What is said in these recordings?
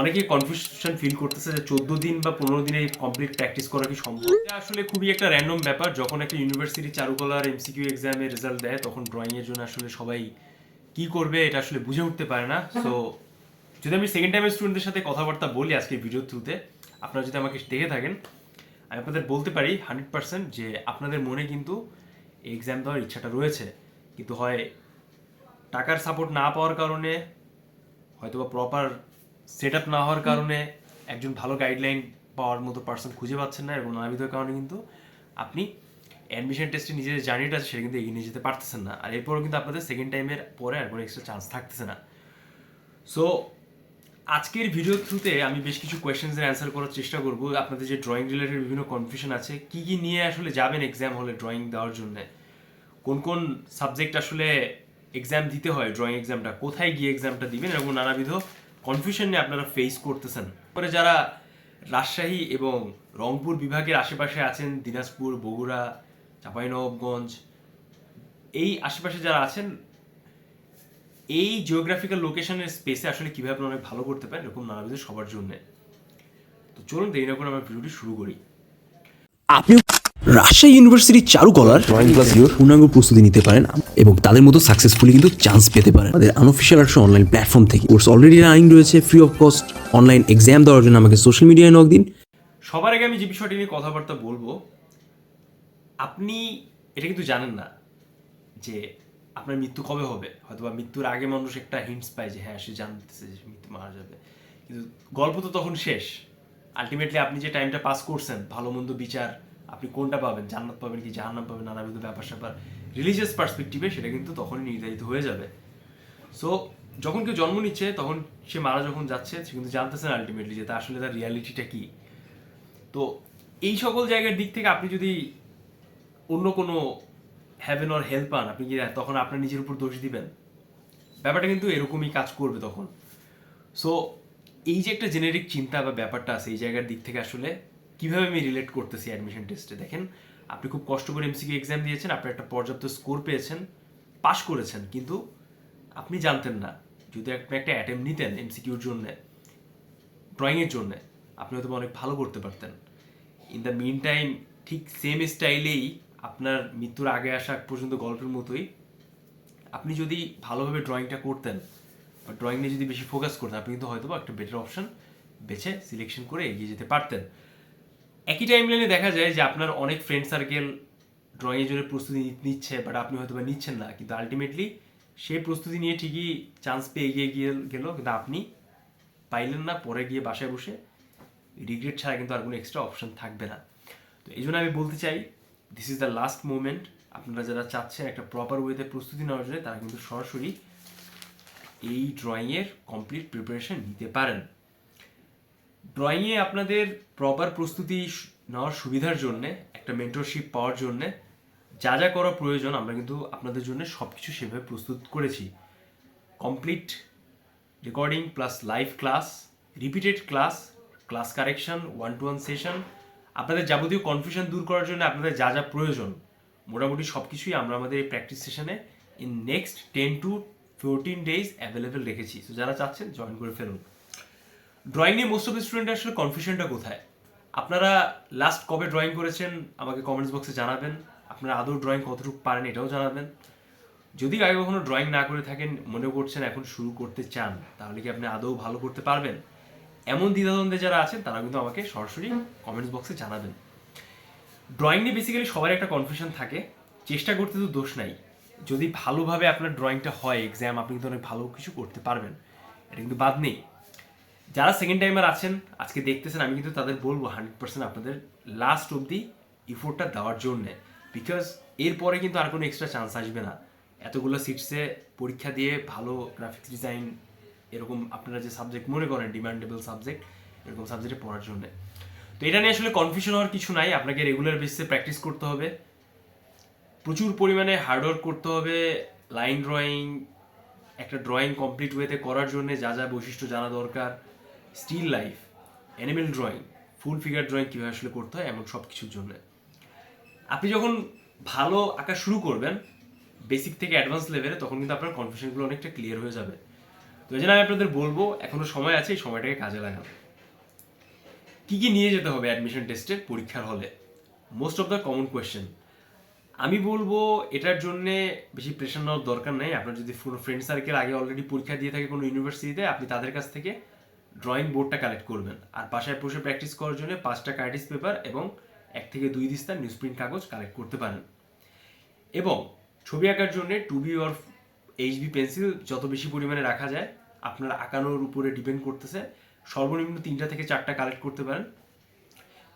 অনেকেই confusion feel করতেছে যে চোদ্দ দিন বা পনেরো দিনে কমপ্লিট প্র্যাকটিস করা কি সম্ভব? এটা আসলে খুবই একটা র্যান্ডম ব্যাপার। যখন একটা ইউনিভার্সিটি চারুকলার এমসিকিউ এক্সামের রেজাল্ট দেয়, তখন ড্রয়িং এর জন্য আসলে সবাই কি করবে এটা আসলে বুঝে উঠতে পারে না। সো যদি আমি সেকেন্ড টাইমের স্টুডেন্টদের সাথে কথাবার্তা বলি আজকের ভিডিও থ্রুতে আপনারা যদি আমাকে দেখে থাকেন, আমি আপনাদের বলতে পারি হান্ড্রেড পার্সেন্ট যে আপনাদের মনে কিন্তু এক্সাম দেওয়ার ইচ্ছাটা রয়েছে। কিন্তু হয় টাকার সাপোর্ট না পাওয়ার কারণে হয়তো বা প্রপার সেট আপ না হওয়ার কারণে একজন ভালো গাইডলাইন পাওয়ার মতো পার্সন খুঁজে পাচ্ছেন না এবং নানাবিধ কারণে কিন্তু আপনি অ্যাডমিশন টেস্টে নিজের জার্নিটা আছে, সেটা কিন্তু এগিয়ে নিয়ে যেতে পারতেছেন না। আর এরপরও কিন্তু আপনাদের সেকেন্ড টাইমের পরে আর কোনো এক্সট্রা চান্স থাকতেছে না। সো আজকের ভিডিও থ্রুতে আমি বেশ কিছু কোয়েশ্চেন্সের অ্যান্সার করার চেষ্টা করব। আপনাদের যে ড্রয়িং রিলেটেড বিভিন্ন কনফিউশন আছে, কি কি নিয়ে আসলে যাবেন এক্সাম হলে ড্রয়িং দেওয়ার জন্য? কোন কোন সাবজেক্ট আসলে এক্সাম দিতে হয় ড্রয়িং এক্সামটা কোথায় গিয়ে এক্সামটা দিবেন? এরকম নানাবিধ কনফিউশন নিয়ে আপনারা ফেস করতেছেন। পরে যারা রাজশাহী এবং রংপুর বিভাগের আশেপাশে আছেন, দিনাজপুর, বগুড়া, চাঁপাইনবাবগঞ্জ, এই আশেপাশে যারা আছেন, এই জিওগ্রাফিক্যাল লোকেশনের স্পেসে আসলে কীভাবে অনেক ভালো করতে পারেন, এরকম নানাবিধ সবার জন্যে। তো চলুন দেরি না করে আমরা ভিডিওটি শুরু করি। আপনি রাজশাহী ইউনিভার্সিটির চারুকলার ড্রয়িং ক্লাস ইউর পূর্ণাঙ্গ প্রস্তুতি নিতে পারেন এবং তাদের মতো সাকসেসফুলি কিন্তু চান্স পেতে পারেন। আমাদের আনঅফিসিয়াল একটা অনলাইন প্ল্যাটফর্ম থেকে। কোর্স অলরেডি রানিং রয়েছে free of cost online exam দেওয়ার জন্য আমাকে সোশ্যাল মিডিয়ায় নক দিন। সবার আগে আমি যে বিষয়টি নিয়ে কথাবার্তা বলব আপনি এটা কিন্তু জানেন না যে আপনার মৃত্যু কবে হবে। হয়তো বা মৃত্যুর আগে মানুষ একটা হিন্টস পায় যে হ্যাঁ সে জানতেছে যে মৃত্যু মারা যাবে। কিন্তু গল্প তো তখন শেষ। আলটিমেটলি আপনি যে টাইমটা পাস করছেন ভালো মন্দ বিচার আপনি কোনটা পাবেন? জান্নাত পাবেন কি জাহান্নাম পাবেন? নানাবিধ ব্যাপার স্যাপার। রিলিজিয়াস পার্সপেক্টিভে সেটা কিন্তু তখনই নির্ধারিত হয়ে যাবে। সো যখন কেউ জন্ম নিচ্ছে, তখন সে মারা যখন যাচ্ছে, সে কিন্তু জানতেছে না আলটিমেটলি যে তা আসলে তার রিয়ালিটিটা কি। তো, এই সকল জায়গার দিক থেকে আপনি যদি অন্য কোনো হ্যাভেন অর হেল্প পান, আপনি কি তখন আপনার নিজের উপর দোষ দিবেন? ব্যাপারটা কিন্তু এরকমই কাজ করবে তখন। সো এই যে একটা জেনেরিক চিন্তা বা ব্যাপারটা আছে এই জায়গার দিক থেকে আসলে কীভাবে আমি রিলেট করতেছি অ্যাডমিশন টেস্টে দেখেন, আপনি খুব কষ্ট করে এমসিকিউ এক্সাম দিয়েছেন আপনি একটা পর্যাপ্ত স্কোর পেয়েছেন পাশ করেছেন, কিন্তু আপনি জানতেন না। যদি আপনি একটা অ্যাটেম্প নিতেন এমসিকিউর জন্যে ড্রয়িংয়ের জন্য, আপনি হয়তো অনেক ভালো করতে পারতেন। ইন দ্য মিন টাইম ঠিক সেম স্টাইলেই আপনার মৃত্যুর আগে আসা পর্যন্ত গল্পের মতোই, আপনি যদি ভালোভাবে ড্রয়িংটা করতেন, বা ড্রয়িং নিয়ে যদি বেশি ফোকাস করতেন, আপনি কিন্তু হয়তো একটা বেটার অপশন বেছে সিলেকশন করে এগিয়ে যেতে পারতেন। একই টাইম লাইনে দেখা যায় যে আপনার অনেক ফ্রেন্ড সার্কেল ড্রয়িংয়ের জন্য প্রস্তুতি নিচ্ছে বাট আপনি হয়তো বা নিচ্ছেন না। কিন্তু আলটিমেটলি সেই প্রস্তুতি নিয়ে ঠিকই চান্স পেয়ে এগিয়ে গিয়ে গেল, কিন্তু আপনি পাইলেন না, পরে গিয়ে বাসায় বসে রিগ্রেট ছাড়া কিন্তু আর কোনো এক্সট্রা অপশন থাকবে না। তো এই জন্য আমি বলতে চাই this is the last moment আপনারা যারা চাচ্ছেন একটা প্রপার ওয়েতে প্রস্তুতি নেওয়ার জন্য, তারা কিন্তু সরাসরি এই ড্রয়িংয়ের কমপ্লিট প্রিপারেশন নিতে পারেন। ড্রয়িংয়ে আপনাদের প্রপার প্রস্তুতি নেওয়ার সুবিধার জন্য, একটা মেন্টরশিপ পাওয়ার জন্য যা যা করা প্রয়োজন, আমরা কিন্তু আপনাদের জন্য সব কিছু সেভাবে প্রস্তুত করেছি। Complete recording plus live class repeated class class correction one to one session আপনাদের যাবতীয় কনফিউশন দূর করার জন্য আপনাদের যা যা প্রয়োজন, মোটামুটি সব কিছুই আমরা আমাদের এই প্র্যাকটিস সেশনে in next ten to fourteen days available রেখেছি। তো যারা চাচ্ছেন জয়েন করে ফেলুন। ড্রয়িং নিয়ে মোস্ট অফ স্টুডেন্ট আসলে কনফিউশনটা কোথায়? আপনারা লাস্ট কবে ড্রয়িং করেছেন, আমাকে কমেন্টস বক্সে জানাবেন। আপনারা আদৌ ড্রয়িং কতটুকু পারেন এটাও জানাবেন। যদি আগে কখনো ড্রয়িং না করে থাকেন, মনে করছেন এখন শুরু করতে চান, তাহলে কি আপনি আদৌ ভালো করতে পারবেন? এমন দ্বিধাদ্বন্দ্বে যারা আছেন, তারা কিন্তু আমাকে সরাসরি কমেন্টস বক্সে জানাবেন। ড্রয়িং নিয়ে বেসিক্যালি সবার একটা কনফিউশন থাকে। চেষ্টা করতে তো দোষ নাই। যদি ভালোভাবে আপনার ড্রয়িংটা হয় এক্সাম আপনি কিন্তু অনেক ভালো কিছু করতে পারবেন। এটা কিন্তু বাদ নেই। যারা সেকেন্ড টাইমার আছেন, আজকে দেখতেছেন, আমি কিন্তু তাদের বলব হান্ড্রেড পার্সেন্ট আপনাদের লাস্ট অবধি ইফোর্টটা দেওয়ার জন্যে। বিকজ এরপরে কিন্তু আর কোনো এক্সট্রা চান্স আসবে না। এতগুলো সিটসে পরীক্ষা দিয়ে ভালো গ্রাফিক্স ডিজাইন এরকম আপনারা যে সাবজেক্ট মনে করেন ডিমান্ডেবল সাবজেক্ট এরকম সাবজেক্টে পড়ার জন্যে। তো এটা নিয়ে আসলে কনফিউশন হওয়ার কিছু নাই, আপনাকে রেগুলার বেসে প্র্যাকটিস করতে হবে। প্রচুর পরিমাণে হার্ডওয়ার্ক করতে হবে লাইন ড্রয়িং একটা ড্রয়িং কমপ্লিট ওয়েতে করার জন্য যা যা বৈশিষ্ট্য জানা দরকার। Still life animal drawing full figure drawing কীভাবে আসলে করতে হয় এমন সব কিছুর জন্য। আপনি যখন ভালো আঁকা শুরু করবেন বেসিক থেকে অ্যাডভান্স লেভেলে তখন কিন্তু আপনার কনফিউশনগুলো অনেকটা ক্লিয়ার হয়ে যাবে। তো এই জন্য আমি আপনাদের বলব, এখনও সময় আছে, এই সময়টাকে কাজে লাগান কী কী নিয়ে যেতে হবে অ্যাডমিশন টেস্টের পরীক্ষার হলে? Most of the common question আমি বলব, এটার জন্যে বেশি প্রেশার নেওয়ার দরকার নেই। আপনার যদি কোনো ফ্রেন্ড সার্কেল আগে অলরেডি পরীক্ষা দিয়ে থাকে কোনো ইউনিভার্সিটিতে আপনি তাদের কাছ থেকে ড্রয়িং বোর্ডটা কালেক্ট করবেন। আর বাসায় বসে প্র্যাকটিস করার জন্য পাঁচটা কার্টিস পেপার এবং এক থেকে দুই দিস্তার নিউজ প্রিন্ট কাগজ কালেক্ট করতে পারেন। এবং ছবি আঁকার জন্য two B or HB pencil যত বেশি পরিমাণে রাখা যায়, আপনার আঁকানোর উপরে ডিপেন্ড করতেছে, সর্বনিম্ন তিনটা থেকে চারটা কালেক্ট করতে পারেন।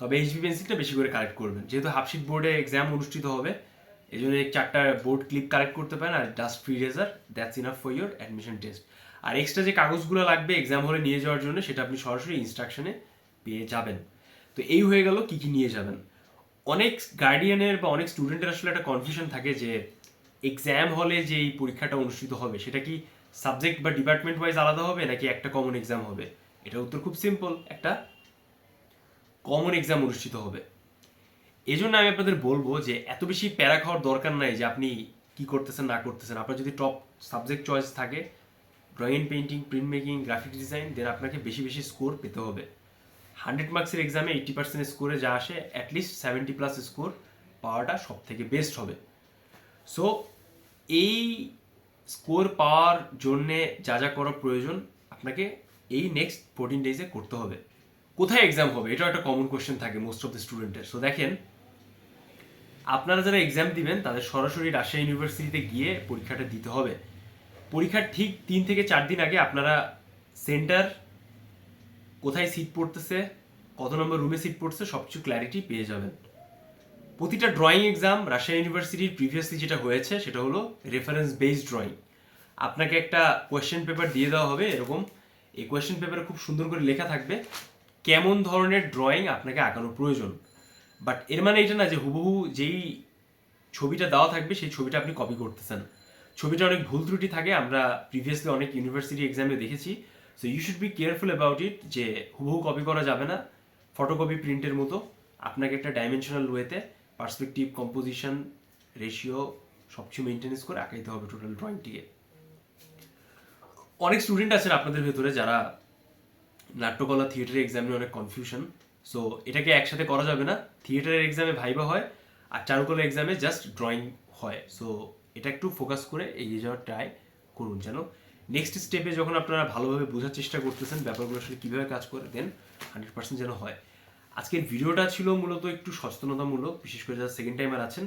তবে এইচবি পেন্সিলটা বেশি করে কালেক্ট করবেন। যেহেতু হাফশিট বোর্ডে এক্সাম অনুষ্ঠিত হবে এই জন্য চারটা বোর্ড ক্লিপ কালেক্ট করতে পারেন আর dust free eraser that's enough for your admission test R extra যে কাগজগুলো লাগবে এক্সাম হলে নিয়ে যাওয়ার জন্য, সেটা আপনি সরাসরি ইনস্ট্রাকশনে পেয়ে যাবেন। তো এই হয়ে গেল কি কি নিয়ে যাবেন। অনেক গার্ডিয়ানের বা অনেক স্টুডেন্টের আসলে একটা কনফিউশন থাকে যে এক্সাম হলে যে এই পরীক্ষাটা অনুষ্ঠিত হবে, সেটা কি সাবজেক্ট বা ডিপার্টমেন্ট ওয়াইজ আলাদা হবে, নাকি একটা কমন এক্সাম হবে? এটা উত্তর খুব সিম্পল একটা কমন এক্সাম অনুষ্ঠিত হবে। এই জন্য আমি আপনাদের বলব যে এত বেশি প্যারা খাওয়ার দরকার নাই যে আপনি কি করতেছেন, না করতেছেন। আপনার যদি টপ সাবজেক্ট চয়েস থাকে drawing painting print making graphic design then আপনাকে বেশি বেশি স্কোর পেতে হবে। হান্ড্রেড মার্কসের এক্সামে এইটি পার্সেন্ট স্কোরে যা আসে অ্যাটলিস্ট সেভেন্টি প্লাস স্কোর পাওয়াটা সব থেকে বেস্ট হবে। সো এই স্কোর পাওয়ার জন্যে যা যা করা প্রয়োজন, আপনাকে এই নেক্সট ফোরটিন ডেজে করতে হবে। কোথায় এক্সাম হবে? এটাও একটা কমন কোয়েশ্চেন থাকে মোস্ট অফ দ্য স্টুডেন্টের সো দেখেন, আপনারা যারা এক্সাম দিবেন, তাদের সরাসরি রাজশাহী ইউনিভার্সিটিতে গিয়ে পরীক্ষাটা দিতে হবে। পরীক্ষার ঠিক তিন থেকে চার দিন আগে আপনারা সেন্টার কোথায় সিট পড়তেছে, কত নম্বর রুমে সিট পড়ছে সব কিছু ক্ল্যারিটি পেয়ে যাবেন। প্রতিটা ড্রয়িং এক্সাম রাজশাহী ইউনিভার্সিটির প্রিভিয়াসলি যেটা হয়েছে, সেটা হলো রেফারেন্স বেসড ড্রয়িং আপনাকে একটা কোয়েশ্চেন পেপার দিয়ে দেওয়া হবে, এরকম। এই কোয়েশ্চেন পেপারে খুব সুন্দর করে লেখা থাকবে, কেমন ধরনের ড্রয়িং আপনাকে আঁকানোর প্রয়োজন। বাট এর মানে এটা না যে হুবহু যেই ছবিটা দেওয়া থাকবে, সেই ছবিটা আপনি কপি করতেছেন। ছবিটা অনেক ভুল ত্রুটি থাকে, আমরা প্রিভিয়াসলি অনেক ইউনিভার্সিটি এক্সামে দেখেছি। So you should be careful about it যে হুবহু কপি করা যাবে না। ফটোকপি প্রিন্টের মতো। আপনাকে একটা ডাইমেনশনাল ওয়েতে পার্সপেক্টিভ কম্পোজিশন রেশিও সবকিছু মেনটেনেন্স করে আঁকাইতে হবে টোটাল ড্রয়িংটিকে অনেক স্টুডেন্ট আছেন আপনাদের ভেতরে যারা নাট্যকলা থিয়েটারের এক্সামে অনেক কনফিউশন সো এটাকে একসাথে করা যাবে না। থিয়েটারের এক্সামে ভাইবা হয়, আর চারুকলা এক্সামে জাস্ট ড্রয়িং হয়। সো এটা একটু ফোকাস করে এগিয়ে যাওয়ার ট্রাই করুন যেন। নেক্সট স্টেপে যখন আপনারা ভালোভাবে বোঝার চেষ্টা করতেছেন ব্যাপারগুলো আসলে কীভাবে কাজ করে দেন হান্ড্রেড পার্সেন্ট যেন হয়। আজকের ভিডিওটা ছিল মূলত একটু সচেতনতামূলক, বিশেষ করে যারা সেকেন্ড টাইমার আছেন,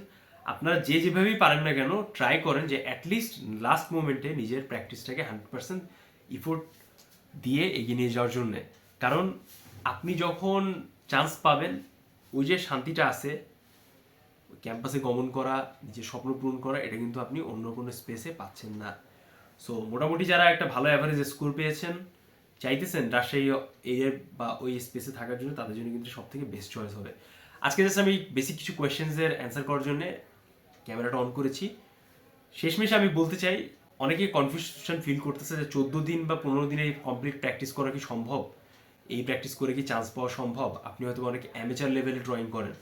আপনারা যে যেভাবেই পারেন না কেন ট্রাই করেন যে অ্যাটলিস্ট লাস্ট মোমেন্টে নিজের প্র্যাকটিসটাকে হান্ড্রেড পার্সেন্ট ইফোর্ট দিয়ে এগিয়ে নিয়ে যাওয়ার জন্যে। কারণ আপনি যখন চান্স পাবেন, ওই যে শান্তিটা আছে ক্যাম্পাসে গমন করা নিজের স্বপ্ন পূরণ করা, এটা কিন্তু আপনি অন্য কোনো স্পেসে পাচ্ছেন না। সো মোটামুটি যারা একটা ভালো অ্যাভারেজ স্কোর পেয়েছেন, চাইতেছেন রাজশাহী এই বা ওই স্পেসে থাকার জন্য, তাদের জন্য কিন্তু সব থেকে বেস্ট চয়েস হবে। আজকে জাস্ট আমি বেসিক কিছু কোয়েশ্চেন্সের অ্যান্সার করার জন্য ক্যামেরাটা অন করেছি। শেষমেশ আমি বলতে চাই, অনেকে কনফিউশন ফিল করতেছে যে চোদ্দ দিন বা পনেরো দিনে কমপ্লিট প্র্যাকটিস করা কি সম্ভব? এই প্র্যাকটিস করে কি চান্স পাওয়া সম্ভব? আপনি হয়তো অনেক অ্যামেচার লেভেলে ড্রয়িং করেন।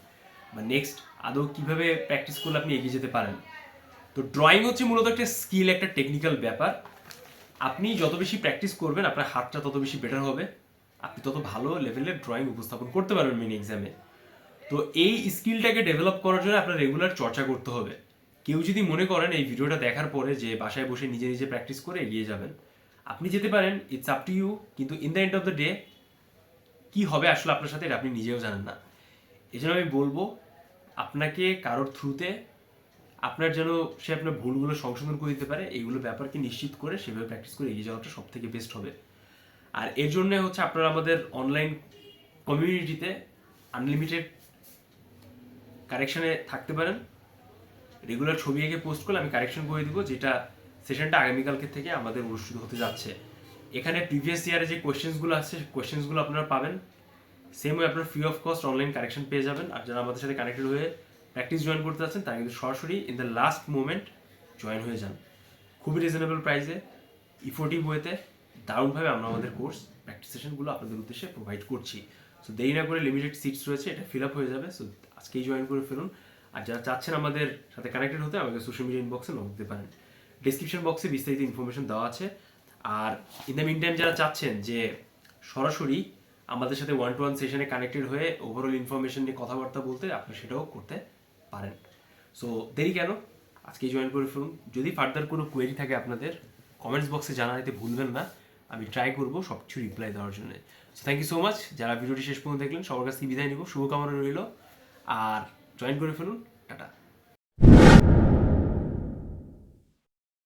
বা নেক্সট আদৌ কীভাবে প্র্যাকটিস করলে আপনি এগিয়ে যেতে পারেন? তো ড্রয়িং হচ্ছে মূলত একটা স্কিল একটা টেকনিক্যাল ব্যাপার। আপনি যত বেশি প্র্যাকটিস করবেন, আপনার হাতটা তত বেশি বেটার হবে। আপনি তত ভালো লেভেলের ড্রয়িং উপস্থাপন করতে পারবেন মিনি এক্সামে তো এই স্কিলটাকে ডেভেলপ করার জন্য আপনার রেগুলার চর্চা করতে হবে। কেউ যদি মনে করেন এই ভিডিওটা দেখার পরে যে বাসায় বসে নিজে নিজে প্র্যাকটিস করে এগিয়ে যাবেন, আপনি যেতে পারেন ইটস আপ টু ইউ কিন্তু in the end of the day কী হবে আসলে আপনার সাথে এটা আপনি নিজেও জানেন না। এই জন্য আমি বলব, আপনাকে কারোর থ্রুতে আপনার যেন সে আপনার ভুলগুলো সংশোধন করে দিতে পারে, এইগুলো ব্যাপারকে নিশ্চিত করে সেভাবে প্র্যাকটিস করে এগিয়ে যাওয়াটা সব থেকে বেস্ট হবে। আর এর জন্য হচ্ছে আপনারা আমাদের অনলাইন কমিউনিটিতে আনলিমিটেড কারেকশানে থাকতে পারেন। রেগুলার ছবি এঁকে পোস্ট করলে আমি কারেকশন করে দিব, যেটা সেশনটা আগামীকালকে থেকে আমাদের অনুষ্ঠিত হতে যাচ্ছে। এখানে প্রিভিয়াস ইয়ারে যে কোয়েশ্চেন্সগুলো আছে কোয়েশ্চেন্সগুলো আপনারা পাবেন। সেম ওয়ে আপনার free of cost online correction পেয়ে যাবেন। আর যারা আমাদের সাথে কানেক্টেড হয়ে প্র্যাকটিস জয়েন করতে যাচ্ছেন তারা কিন্তু সরাসরি in the last moment join হয়ে যান। খুবই রিজনেবল প্রাইসে ইফোর্টিভ ওয়েতে দারুণভাবে আমরা আমাদের কোর্স প্র্যাকটিস সেশনগুলো আপনাদের উদ্দেশ্যে প্রোভাইড করছি। সো দেরি না করে লিমিটেড সিটস রয়েছে, এটা ফিল আপ হয়ে যাবে। সো আজকেই জয়েন করে ফেলুন। আর যারা চাচ্ছেন আমাদের সাথে কানেক্টেড হতে, আমাকে সোশ্যাল মিডিয়া ইনবক্সে নক দিতে পারেন। ডিসক্রিপশন বক্সে বিস্তারিত ইনফরমেশন দেওয়া আছে। আর ইন দ্য মিন টাইম যারা চাচ্ছেন যে সরাসরি আমাদের সাথে ওয়ান টু ওয়ান সেশনে কানেক্টেড হয়ে ওভারঅল ইনফরমেশন নিয়ে কথাবার্তা বলতে আপনি সেটাও করতে পারেন। সো দেরি কেন? আজকে জয়েন করে ফেলুন। যদি ফার্দার কোনো কোয়েরি থাকে আপনাদের কমেন্টস বক্সে জানাতে ভুলবেন না। আমি ট্রাই করব সব কিছু রিপ্লাই দেওয়ার জন্য। So thank you so much যারা ভিডিওটি শেষ পর্যন্ত দেখলেন, সবার কাছ থেকে বিদায় নিব। শুভকামনা রইল। আর জয়েন করে ফেলুন। টাটা।